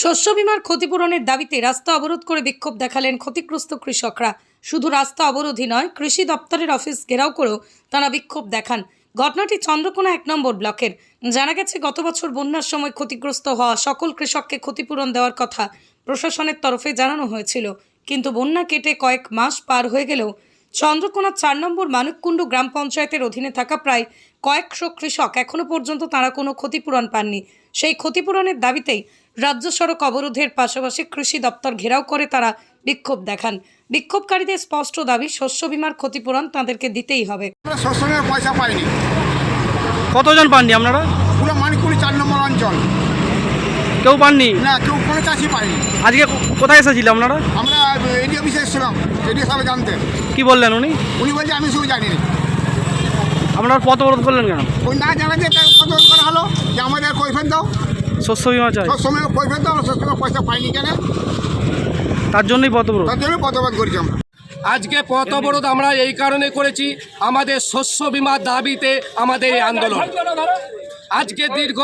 শস্য বিমার ক্ষতিপূরণের দাবিতে রাস্তা অবরোধ করে বিক্ষোভ দেখালেন ক্ষতিগ্রস্ত কৃষকরা। শুধু রাস্তা অবরোধই নয়, কৃষি দপ্তরের অফিস ঘেরাও করেও তারা বিক্ষোভ দেখান। ঘটনাটি চন্দ্রকোনা এক নম্বর ব্লকের। জানা গেছে, গত বছর বন্যার সময় ক্ষতিগ্রস্ত হওয়া সকল কৃষককে ক্ষতিপূরণ দেওয়ার কথা প্রশাসনের তরফে জানানো হয়েছিল। কিন্তু বন্যা কেটে কয়েক মাস পার হয়ে গেলেও চন্দ্রকোনা চার নম্বর মানিককুণ্ড গ্রাম পঞ্চায়েতের অধীনে থাকা প্রায় কয়েকশো কৃষক এখনও পর্যন্ত তারা কোনো ক্ষতিপূরণ পাননি। সেই ক্ষতিপূরণের দাবিতেই রাজ্য সড়ক অবরোধের পাশাপাশি কৃষি দপ্তর ঘেরাও করে তারা বিক্ষোভ দেখান। বিক্ষোভকারীদের স্পষ্ট দাবি, শস্য বিমার ক্ষতিপূরণ তাদেরকে দিতেই হবে। আমরা শোষণের পয়সা পাইনি। কতজন পাননি আপনারা? পুরো মানিকুড়ি চার নম্বর অঞ্চল। কেউ পাননি? না কেউ কোনো চাষি পাইনি। আজকে কোথায় এসেছিলেন আপনারা? আমরা এডি অফিসে এসেছিলাম এডি সাহেব জানতে। কি বললেন উনি? উনি বলছে আমি শুধু জানি না। আপনারা পথ অবরোধ করলেন কেন? ওই না জানা যে কত করা হলো যে আমাদের কৈফের দাও। শস্য বিমা চাই। সব সময় কৈফের দাও সব সময় পয়সা পাইনি কেন? তার জন্যই পথ তার জন্য প্রতিবাদ করেছি আমরা। আজকে পথ অবরোধ আমরা এই কারণে করেছি, আমাদের শস্য বিমার দাবিতে আমাদের এই আন্দোলন। আজকে দীর্ঘ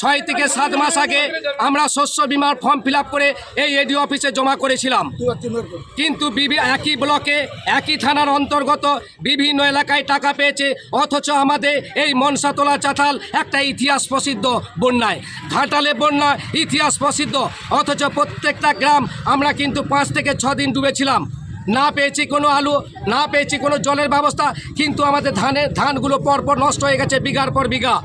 ছয় থেকে সাত মাস আগে আমরা শস্য বিমার ফর্ম ফিল করে এই এডি অফিসে জমা করেছিলাম। কিন্তু একই ব্লকে, একই থানার অন্তর্গত বিভিন্ন এলাকায় টাকা পেয়েছে, অথচ আমাদের এই মনসাতলা চাতাল একটা ইতিহাস প্রসিদ্ধ বন্যায়। ঘাটালে বন্যা ইতিহাস প্রসিদ্ধ, অথচ প্রত্যেকটা গ্রাম আমরা কিন্তু পাঁচ থেকে ছ দিন ডুবেছিলাম। না পেয়েছি কোনো আলু, না পেয়েছি কোনো জলের ব্যবস্থা, কিন্তু আমাদের ধানের ধানগুলো পরপর নষ্ট হয়ে গেছে, বিঘার পর বিঘা।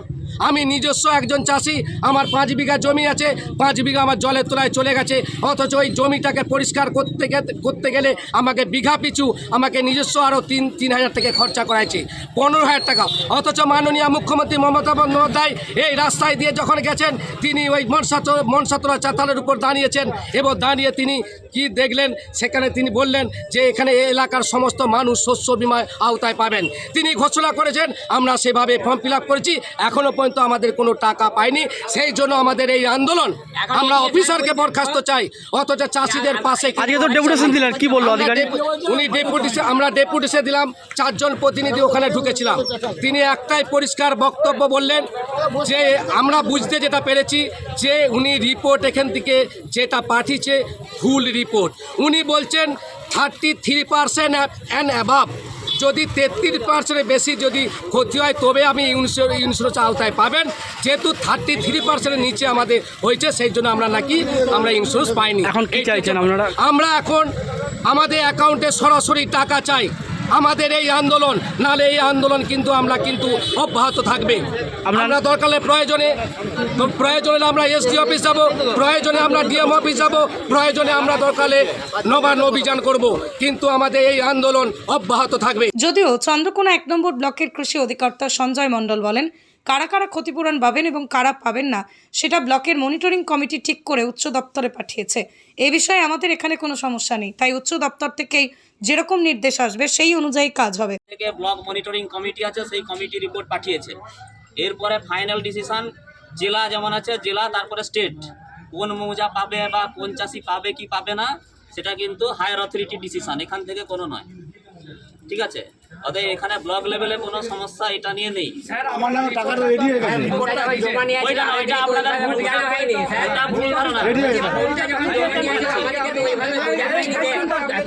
আমি নিজস্ব একজন চাষি, আমার পাঁচ বিঘা জমি আছে, পাঁচ বিঘা আমার জলের তোলায় চলে গেছে, অথচ ওই জমিটাকে পরিষ্কার করতে করতে গেলে আমাকে বিঘা পিছু আমাকে নিজস্ব আরও তিন তিন হাজার থেকে খরচা করাইছে, পনেরো হাজার টাকা। অথচ মাননীয় মুখ্যমন্ত্রী মমতা বন্দ্যোপাধ্যায় এই রাস্তায় দিয়ে যখন গেছেন, তিনি ওই মনসাত মনসাতলা চাতালের উপর দাঁড়িয়েছেন এবং দাঁড়িয়ে তিনি কি দেখলেন, সেখানে তিনি বললেন যে এখানে এলাকার সমস্ত মানুষ শস্য বিমায় আওতায় পাবেন। তিনি ঘোষণা করেছেন, আমরা সেভাবে ফর্ম ফিল করেছি, এখনও পর্যন্ত আমাদের কোনো টাকা পাইনি সেই জন্য আমাদের এই আন্দোলন। আমরা অফিসারকে বরখাস্ত চাই অথচ চাষিদের পাশে কি বলল উনি ডেপুটিসে আমরা ডেপুটিসে দিলাম চারজন প্রতিনিধি ওখানে ঢুকেছিলাম। তিনি একটাই পরিষ্কার বক্তব্য বললেন যে আমরা বুঝতে যেটা পেরেছি যে উনি রিপোর্ট এখান থেকে যেটা পাঠিয়েছে ভুল রিপোর্ট। উনি বলছেন থার্টি থ্রি পার্সেন্ট অ্যান্ড অ্যাভাব যদি তেত্রিশ পার্সেন্টের বেশি যদি ক্ষতি হয় তবে আমি ইন্স্যুর ইন্স্যুরেন্স আওতায় পাবেন। যেহেতু থার্টি থ্রি পার্সেন্টের নিচে আমাদের হয়েছে সেই জন্য আমরা নাকি আমরা ইন্স্যুরেন্স পাইনি। এখন কি চাইছেন আপনারা? আমরা এখন আমাদের অ্যাকাউন্টে সরাসরি টাকা চাই। আমাদের এই আন্দোলন নালে এই আন্দোলন কিন্তু আমরা কিন্তু অব্যাহত থাকবে। আমরা দরকারে প্রয়োজনে প্রয়োজনে আমরা এসডি অফিস যাব প্রয়োজনে আমরা ডিএম অফিস যাব প্রয়োজনে আমরা দরকারে নবান্ন অভিযান করব। কিন্তু আমাদের এই আন্দোলন অব্যাহত থাকবে। যদিও চন্দ্রকোনা এক নম্বর ব্লকের কৃষি অধিকর্তা সঞ্জয় মণ্ডল বলেন কারা কারা ক্ষতিপূরণ পাবেন এবং কারা পাবেন না সেটা ব্লকের মনিটরিং কমিটি ঠিক করে উচ্চ দপ্তরে পাঠিয়েছে। এ বিষয়ে আমাদের এখানে কোনো সমস্যা নেই তাই উচ্চ দপ্তর থেকেই যেরকম নির্দেশ আসবে সেই অনুযায়ী কাজ হবে থেকে ব্লক মনিটরিং কমিটি আছে সেই কমিটি রিপোর্ট পাঠিয়েছে এরপরে ফাইনাল ডিসিশন জেলা যেমন আছে জেলা তারপরে স্টেট কোন মৌজা পাবে বা কোন চাষি পাবে কি পাবে না সেটা কিন্তু হায়ার অথরিটি ডিসিশন এখান থেকে কোনো নয় ঠিক আছে অতএব এখানে ব্লক লেভেলে কোনো সমস্যা এটা নিয়ে নেই ওইটা না, ওইটা আপনাদের ভুল ওইটা ভুল ধারণা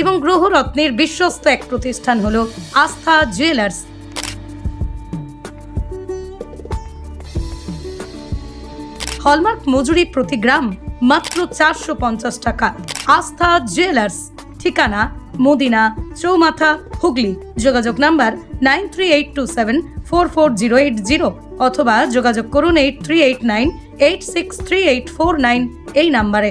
এবং গ্রহরত্নের বিশ্বস্ত এক প্রতিষ্ঠান হলো আস্থা জুয়েলার্স। হলমার্ক মজুরি প্রতি গ্রাম মাত্র চারশো পঞ্চাশ টাকা। আস্থা জুয়েলার্স, ঠিকানা মদিনা চৌমাথা হুগলি। যোগাযোগ number nine three eight two seven four four zero eight zero অথবা যোগাযোগ করুন eight three eight nine eight six three eight four nine এই নাম্বারে।